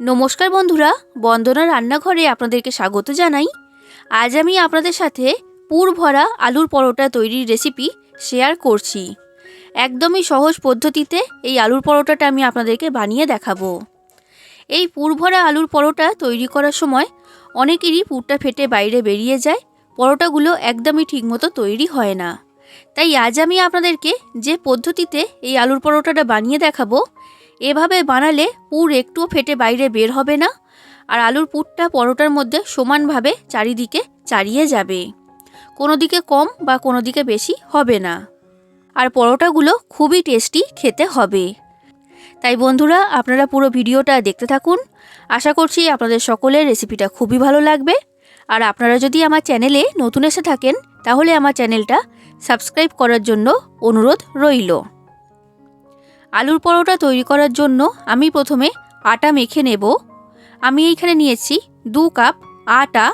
নমস্কার বন্ধুরা, বন্দনা রান্নাঘরে আপনাদেরকে স্বাগত জানাই। আজ আমি আপনাদের সাথে পুর ভরা আলুর পরোটা তৈরির রেসিপি শেয়ার করছি। একদমই সহজ পদ্ধতিতে এই আলুর পরোটাটা আমি আপনাদেরকে বানিয়ে দেখাবো। এই পুর ভরা আলুর পরোটা তৈরি করার সময় অনেকেরই পুরটা ফেটে বাইরে বেরিয়ে যায়, পরোটাগুলো একদমই ঠিকমতো তৈরি হয় না। তাই আজ আমি আপনাদেরকে যে পদ্ধতিতে এই আলুর পরোটাটা বানিয়ে দেখাবো এভাবে বানালে পুর একটুও ফেটে বাইরে বের হবে না। আর আলুর পুরটা পরোটার মধ্যে সমানভাবে চারিদিকে চারিয়ে যাবে। কোনো দিকে কম বা কোনো দিকে বেশি হবে না। আর পরোটাগুলো খুবই টেস্টি খেতে হবে। তাই বন্ধুরা, আপনারা পুরো ভিডিওটা দেখতে থাকুন। আশা করছি আপনাদের সকলের রেসিপিটা খুবই ভালো লাগবে। আর আপনারা যদি আমার চ্যানেলে নতুন এসে থাকেন, তাহলে আমার চ্যানেলটা সাবস্ক্রাইব করার জন্য অনুরোধ রইল। আলুর পরোটা তৈরি করার জন্য আমি প্রথমে আটা মেখে নেব। আমি এইখানে নিয়েছি দু কাপ আটা।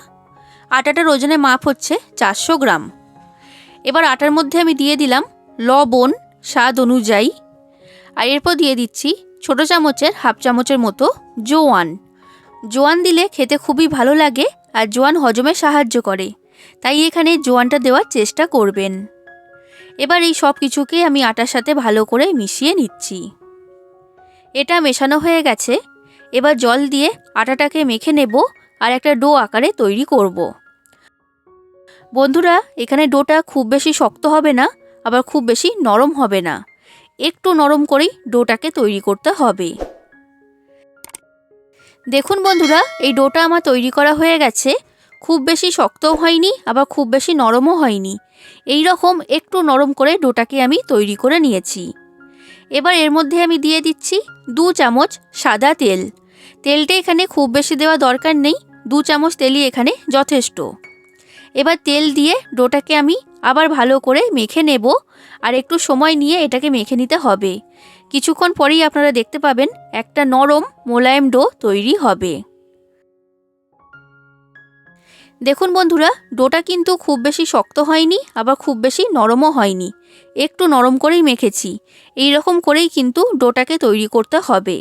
আটাটার ওজনে মাপ হচ্ছে চারশো গ্রাম। এবার আটার মধ্যে আমি দিয়ে দিলাম লবণ স্বাদ অনুযায়ী। আর এরপর দিয়ে দিচ্ছি ছোটো চামচের হাফ চামচের মতো জোয়ান। জোয়ান দিলে খেতে খুবই ভালো লাগে আর জোয়ান হজমে সাহায্য করে। তাই এখানে জোয়ানটা দেওয়ার চেষ্টা করবেন। এবার এই সব কিছুকে আমি আটার সাথে ভালো করে মিশিয়ে নিচ্ছি। এটা মেশানো হয়ে গেছে। এবার জল দিয়ে আটাটাকে মেখে নেব আর একটা ডো আকারে তৈরি করব। বন্ধুরা, এখানে ডোটা খুব বেশি শক্ত হবে না, আবার খুব বেশি নরম হবে না। একটু নরম করেই ডোটাকে তৈরি করতে হবে। দেখুন বন্ধুরা, এই ডোটা আমার তৈরি করা হয়ে গেছে। খুব বেশি শক্তও হয়নি, আবার খুব বেশি নরমও হয়নি। এই রকম একটু নরম করে ডোটাকে আমি তৈরি করে নিয়েছি। এবার এর মধ্যে আমি দিয়ে দিচ্ছি দু চামচ সাদা তেল। তেলটা এখানে খুব বেশি দেওয়া দরকার নেই, দু চামচ তেলই এখানে যথেষ্ট। এবার তেল দিয়ে ডোটাকে আমি আবার ভালো করে মেখে নেব, আর একটু সময় নিয়ে এটাকে মেখে নিতে হবে। কিছুক্ষণ পরেই আপনারা দেখতে পাবেন একটা নরম মোলায়েম ডো তৈরি হবে। দেখুন বন্ধুরা, ডোটা কিন্তু খুব বেশি শক্ত হয়নি, আবার খুব বেশি নরমও হয়নি। একটু নরম করেই মেখেছি। এই রকম করেই কিন্তু ডোটাকে তৈরি করতে হবে।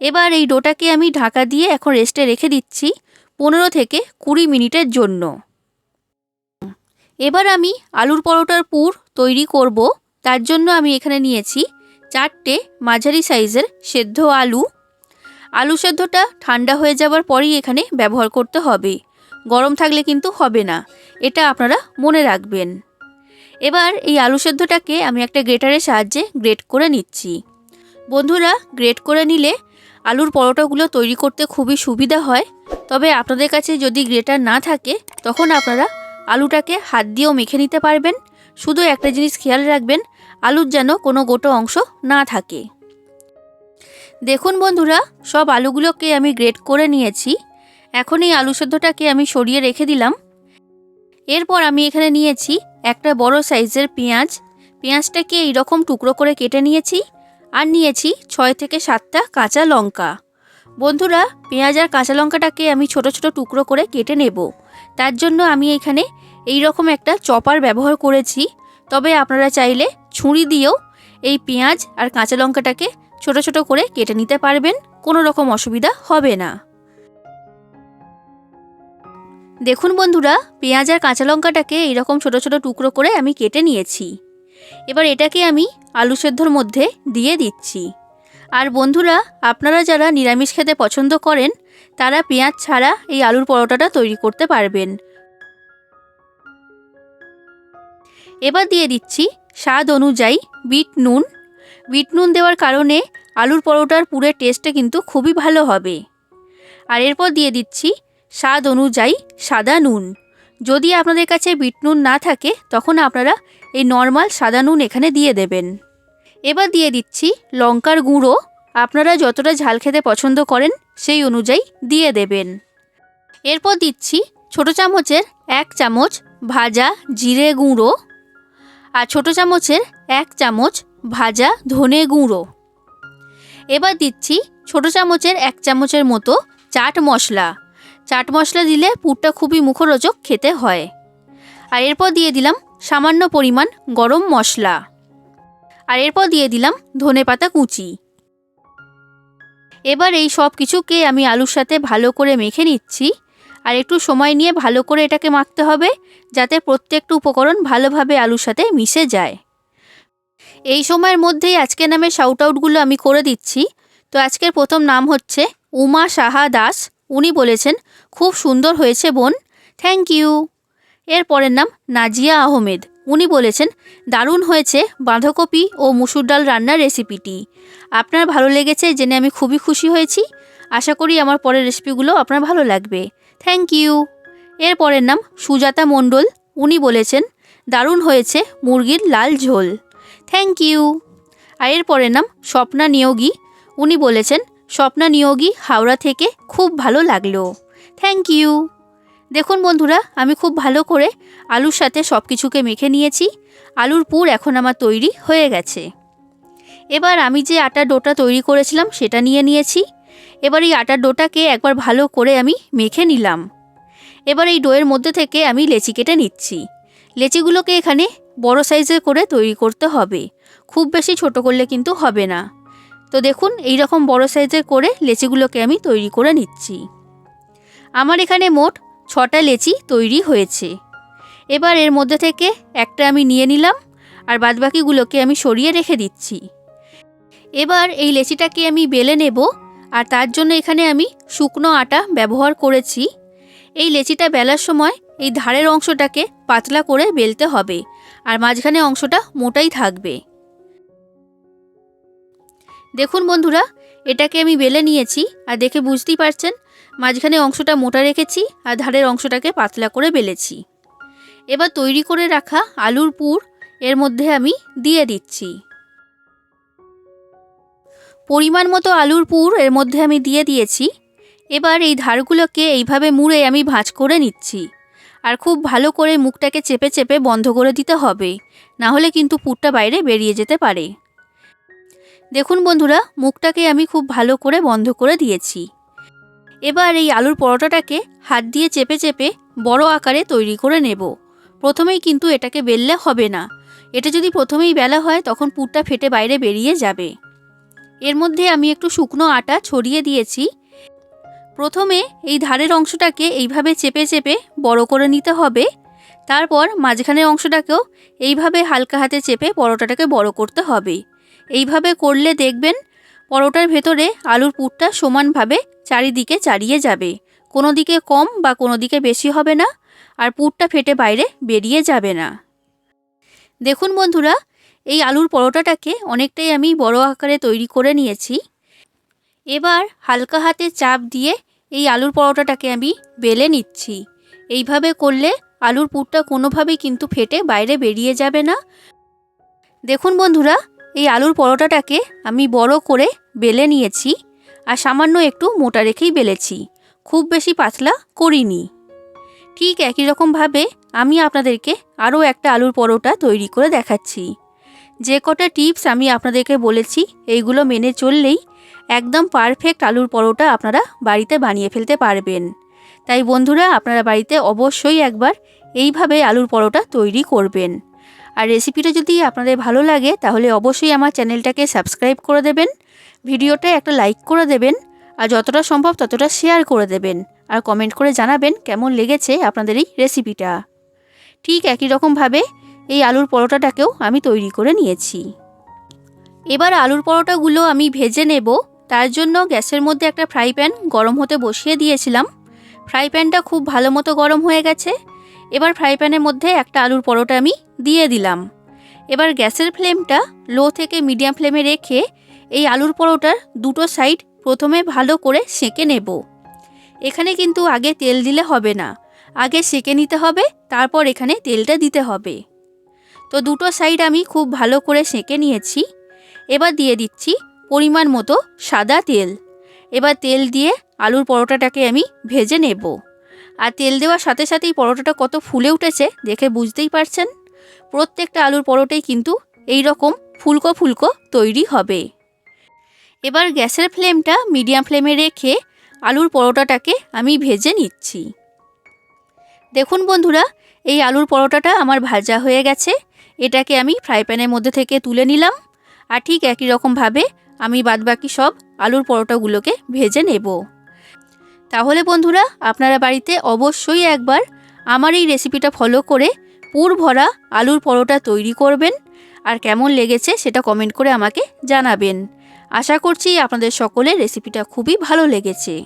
এবার এই ডোটাকে আমি ঢাকা দিয়ে এখন রেস্টে রেখে দিচ্ছি পনেরো থেকে কুড়ি মিনিটের জন্য। এবার আমি আলুর পরোটার পুর তৈরি করব। তার জন্য আমি এখানে নিয়েছি চারটে মাঝারি সাইজের সেদ্ধ আলু। আলু সেদ্ধটা ঠান্ডা হয়ে যাবার পরই এখানে ব্যবহার করতে হবে। গরম থাকলে কিন্তু হবে না। এটা আপনারা মনে রাখবেন। এবার এই আলু সেদ্ধটাকে আমি একটা গ্রেটারের সাহায্যে গ্রেট করে নিচ্ছি। বন্ধুরা, গ্রেট করে নিলে আলুর পরোটাগুলো তৈরি করতে খুবই সুবিধা হয়। তবে আপনাদের কাছে যদি গ্রেটার না থাকে, তখন আপনারা আলুটাকে হাত দিয়েও মেখে নিতে পারবেন। শুধু একটা জিনিস খেয়াল রাখবেন, আলুর যেন কোনো গোটো অংশ না থাকে। দেখুন বন্ধুরা, সব আলুগুলোকে আমি গ্রেট করে নিয়েছি। এখন এই আলু সেদ্ধটাকে আমি সরিয়ে রেখে দিলাম। এরপর আমি এখানে নিয়েছি একটা বড় সাইজের পেঁয়াজ। পেঁয়াজটাকে এইরকম টুকরো করে কেটে নিয়েছি আর নিয়েছি ছয় থেকে সাতটা কাঁচা লঙ্কা। বন্ধুরা, পেঁয়াজ আর কাঁচা লঙ্কাটাকে আমি ছোট ছোট টুকরো করে কেটে নেব। তার জন্য আমি এখানে এই রকম একটা চপার ব্যবহার করেছি। তবে আপনারা চাইলে ছুরি দিয়েও এই পেঁয়াজ আর কাঁচা লঙ্কাটাকে ছোট ছোট করে কেটে নিতে পারবেন। কোনো রকম অসুবিধা হবে না। দেখুন বন্ধুরা, পেঁয়াজ আর কাঁচা লঙ্কাটাকে এইরকম ছোট ছোট টুকরো করে আমি কেটে নিয়েছি। এবার এটাকে আমি আলু সেদ্ধর মধ্যে দিয়ে দিচ্ছি। আর বন্ধুরা, আপনারা যারা নিরামিষ খেতে পছন্দ করেন, তারা পেঁয়াজ ছাড়া এই আলুর পরোটাটা তৈরি করতে পারবেন। এবার দিয়ে দিচ্ছি স্বাদ অনুযায়ী বিট নুন। বিট নুন দেওয়ার কারণে আলুর পরোটার পুরের টেস্টটা কিন্তু খুবই ভালো হবে। আর এরপর দিয়ে দিচ্ছি স্বাদ অনুযায়ী সাদা নুন। যদি আপনাদের কাছে বিট নুন না থাকে, তখন আপনারা এই নর্মাল সাদা নুন এখানে দিয়ে দেবেন। এবার দিয়ে দিচ্ছি লঙ্কার গুঁড়ো। আপনারা যতটা ঝাল খেতে পছন্দ করেন, সেই অনুযায়ী দিয়ে দেবেন। এরপর দিচ্ছি ছোট চামচের এক চামচ ভাজা জিরে গুঁড়ো আর ছোট চামচের এক চামচ ভাজা ধনে গুঁড়ো। এবার দিচ্ছি ছোট চামচের এক চামচের মতো চাট মশলা। চাট মশলা দিলে পুরটা খুবই মুখরোচক খেতে হয়। আর এরপর দিয়ে দিলাম সামান্য পরিমাণ গরম মশলা। আর এরপর দিয়ে দিলাম ধনে পাতা কুচি। এবার এই সব কিছুকে আমি আলুর সাথে ভালো করে মেখে নিচ্ছি। আর একটু সময় নিয়ে ভালো করে এটাকে মাখতে হবে, যাতে প্রত্যেকটা উপকরণ ভালোভাবে আলুর সাথে মিশে যায়। এই সময়ের মধ্যেই আজকের নামে শাউট আউটগুলো আমি করে দিচ্ছি। তো আজকের প্রথম নাম হচ্ছে উমা সাহা দাস। উনি বলেছেন, খুব সুন্দর হয়েছে বোন। থ্যাংক ইউ এর পরের নাম নাজিয়া আহমেদ। উনি বলেছেন, দারুণ হয়েছে বাঁধাকপি ও মুসুর ডাল রান্নার রেসিপিটি। আপনার ভালো লেগেছে জেনে আমি খুবই খুশি হয়েছি। আশা করি আমার পরের রেসিপিগুলো আপনার ভালো লাগবে। থ্যাংক ইউ এর পরের নাম সুজাতা মণ্ডল। উনি বলেছেন, দারুণ হয়েছে মুরগির লাল ঝোল। থ্যাংক ইউ আর এর পরের নাম স্বপ্না নিয়োগী। উনি বলেছেন স্বপ্না নিয়োগী হাওড়া থেকে খুব ভালো লাগল। থ্যাংক ইউ দেখুন বন্ধুরা, আমি খুব ভালো করে আলুর সাথে সব কিছুকে মেখে নিয়েছি। আলুর পুর এখন আমার তৈরি হয়ে গেছে। এবার আমি যে আটার ডোটা তৈরি করেছিলাম সেটা নিয়ে নিয়েছি। এবার এই আটার ডোটাকে একবার ভালো করে আমি মেখে নিলাম। এবার এই ডোয়ের মধ্যে থেকে আমি লেচি কেটে নিচ্ছি। লেচিগুলোকে এখানে বড় সাইজের করে তৈরি করতে হবে। খুব বেশি ছোট করলে কিন্তু হবে না। তো দেখুন এই রকম বড় সাইজের করে লেচিগুলোকে আমি তৈরি করে নিচ্ছি। আমার এখানে মোট ছটা লেচি তৈরি হয়েছে। এবার এর মধ্যে থেকে একটা আমি নিয়ে নিলাম আর বাদবাকিগুলোকে আমি সরিয়ে রেখে দিচ্ছি। এবার এই লেচিটাকে আমি বেলে নেব আর তার জন্য এখানে আমি শুকনো আটা ব্যবহার করেছি। এই লেচিটা বেলার সময় এই ধারের অংশটাকে পাতলা করে বেলতে হবে আর মাঝখানে অংশটা মোটাই থাকবে। দেখুন বন্ধুরা, এটাকে আমি বেলে নিয়েছি আর দেখে বুঝতেই পারছেন, মাঝখানে অংশটা মোটা রেখেছি আর ধারের অংশটাকে পাতলা করে বেলেছি। এবার তৈরি করে রাখা আলুর পুর এর মধ্যে আমি দিয়ে দিচ্ছি। পরিমাণ মতো আলুর পুর এর মধ্যে আমি দিয়ে দিয়েছি। এবার এই ধারগুলোকে এইভাবে মুড়ে আমি ভাঁজ করে নিচ্ছি। আর খুব ভালো করে মুখটাকে চেপে চেপে বন্ধ করে দিতে হবে না হলে কিন্তু পুরটা বাইরে বেরিয়ে যেতে পারে। দেখুন বন্ধুরা, মুখটাকে আমি খুব ভালো করে বন্ধ করে দিয়েছি। এবার এই আলুর পরোটাটাকে হাত দিয়ে চেপে চেপে বড় আকারে তৈরি করে নেব। প্রথমেই কিন্তু এটাকে বেললে হবে না। এটা যদি প্রথমেই বেলা হয়, তখন পুরটা ফেটে বাইরে বেরিয়ে যাবে। এর মধ্যে আমি একটু শুকনো আটা ছড়িয়ে দিয়েছি। প্রথমে এই ধারের অংশটাকে এইভাবে চেপে চেপে বড় করে নিতে হবে। তারপর মাঝখানের অংশটাকেও এইভাবে হালকা হাতে চেপে পরোটাটাকে বড় করতে হবে। এইভাবে করলে দেখবেন পরোটার ভেতরে আলুর পুরটা সমানভাবে চারিদিকে চারিয়ে যাবে। কোনো দিকে কম বা কোনো দিকে বেশি হবে না আর পুরটা ফেটে বাইরে বেরিয়ে যাবে না। দেখুন বন্ধুরা, এই আলুর পরোটাটাকে অনেকটাই আমি বড় আকারে তৈরি করে নিয়েছি। এবার হালকা হাতে চাপ দিয়ে এই আলুর পরোটাটাকে আমি বেলে নিচ্ছি। এইভাবে করলে আলুর পুরটা কোনোভাবেই কিন্তু ফেটে বাইরে বেরিয়ে যাবে না। দেখুন বন্ধুরা এই আলুর পরোটাটাকে আমি বড় করে বেলে নিয়েছি আর সামান্য একটু মোটা রেখেই বেলেছি। খুব বেশি পাতলা করিনি। ঠিক একই রকমভাবে আমি আপনাদেরকে আরও একটা আলুর পরোটা তৈরি করে দেখাচ্ছি। যে কটা টিপস আমি আপনাদেরকে বলেছি, এইগুলো মেনে চললেই একদম পারফেক্ট আলুর পরোটা আপনারা বাড়িতে বানিয়ে ফেলতে পারবেন। তাই বন্ধুরা, আপনারা বাড়িতে অবশ্যই একবার এইভাবে আলুর পরোটা তৈরি করবেন। আর রেসিপিটা যদি আপনাদের ভালো লাগে, তাহলে অবশ্যই আমার চ্যানেলটাকে সাবস্ক্রাইব করে দেবেন ভিডিওটা একটা লাইক করে দেবেন, আর যতটা সম্ভব ততটা শেয়ার করে দেবেন, আর কমেন্ট করে জানাবেন কেমন লেগেছে আপনাদের এই রেসিপিটা ঠিক একই রকমভাবে এই আলুর পরোটাটাকেও আমি তৈরি করে নিয়েছি। এবার আলুর পরোটাগুলো আমি ভেজে নেব, তার জন্য গ্যাসের মধ্যে একটা ফ্রাই প্যান গরম হতে বসিয়ে দিয়েছিলাম। ফ্রাই প্যানটা খুব ভালো মতো গরম হয়ে গেছে এবার ফ্রাই প্যানের মধ্যে একটা আলুর পরোটা আমি দিয়ে দিলাম। এবার গ্যাসের ফ্লেমটা লো থেকে মিডিয়াম ফ্লেমে রেখে এই আলুর পরোটার দুটো সাইড প্রথমে ভালো করে সেঁকে নেব। এখানে কিন্তু আগে তেল দিলে হবে না। আগে সেঁকে নিতে হবে, তারপর এখানে তেলটা দিতে হবে। তো দুটো সাইড আমি খুব ভালো করে সেঁকে নিয়েছি। এবার দিয়ে দিচ্ছি পরিমাণ মতো সাদা তেল। এবার তেল দিয়ে আলুর পরোটাটাকে আমি ভেজে নেব। আর তেল দেওয়ার সাথে সাথেই পরোটাটা কত ফুলে উঠেছে দেখে বুঝতেই পারছেন? প্রত্যেকটা আলুর পরোটাই কিন্তু এই রকম ফুলকো ফুলকো তৈরি হবে। এবার গ্যাসের ফ্লেমটা মিডিয়াম ফ্লেমে রেখে আলুর পরোটাটাকে আমি ভেজে নিচ্ছি। দেখুন বন্ধুরা, এই আলুর পরোটাটা আমার ভাজা হয়ে গেছে। এটাকে আমি ফ্রাই প্যানের মধ্যে থেকে তুলে নিলাম আর ঠিক একই রকমভাবে আমি বাদবাকি সব আলুর পরোটাগুলোকে ভেজে নেব। তাহলে বন্ধুরা, আপনারা বাড়িতে অবশ্যই একবার আমার এই রেসিপিটা ফলো করে পুর ভরা আলুর পরোটা তৈরি করবেন। আর কেমন লেগেছে সেটা কমেন্ট করে আমাকে জানাবেন। আশা করছি আপনাদের সকলের রেসিপিটা খুবই ভালো লেগেছে।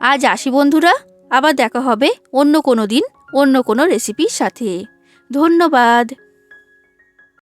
আজ আসি বন্ধুরা, আবার দেখা হবে অন্য কোনো দিন অন্য কোনো রেসিপির সাথে। ধন্যবাদ।